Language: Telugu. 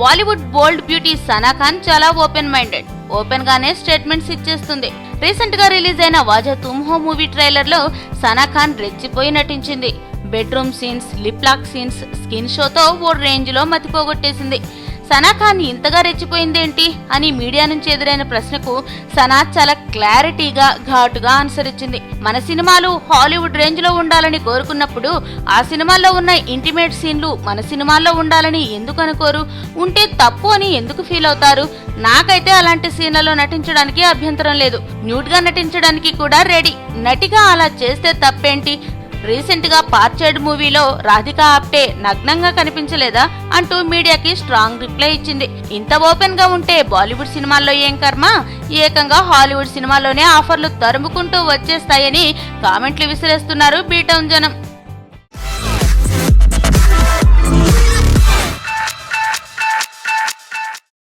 Bollywood bold beauty Sana Khan చాలా ఓపెన్ మైండెడ్. ఓపెన్ గానే స్టేట్మెంట్స్ ఇచ్చేస్తుంది. రీసెంట్గా రిలీజ్ అయిన వాజా తుమ్హో మూవీ ట్రైలర్లో సనా ఖాన్ రెచ్చిపోయి నటించింది. Bedroom scenes lip lock scenes skin షోతో ఓ రేంజ్లో మతిపోగొట్టేసింది. సనా ఖాన్ ఇంతగా రెచ్చిపోయిందేంటి అని మీడియా నుంచి ఎదురైన ప్రశ్నకు సనా చాలా క్లారిటీగా ఘాటుగా ఆన్సర్ ఇచ్చింది. మన సినిమాలు హాలీవుడ్ రేంజ్లో ఉండాలని కోరుకున్నప్పుడు ఆ సినిమాల్లో ఉన్న ఇంటిమేట్ సీన్లు మన సినిమాల్లో ఉండాలని ఎందుకు అనుకోరు? ఉంటే తప్పు అని ఎందుకు ఫీల్ అవుతారు? నాకైతే అలాంటి సీన్లలో నటించడానికి అభ్యంతరం లేదు. న్యూట్గా నటించడానికి కూడా రెడీ. నటిగా అలా చేస్తే తప్పేంటి? రీసెంట్గా పార్చర్డ్ మూవీలో రాధిక ఆప్టే నగ్నంగా కనిపించలేదా అంటూ మీడియాకి స్ట్రాంగ్ రిప్లై ఇచ్చింది. ఇంత ఓపెన్గా ఉంటే బాలీవుడ్ సినిమాల్లో ఏం కర్మ? ఏకంగా హాలీవుడ్ సినిమాలోనే ఆఫర్లు తరుముకుంటూ వచ్చేస్తాయని కామెంట్లు విసిరేస్తున్నారు బీటౌన్ జనం.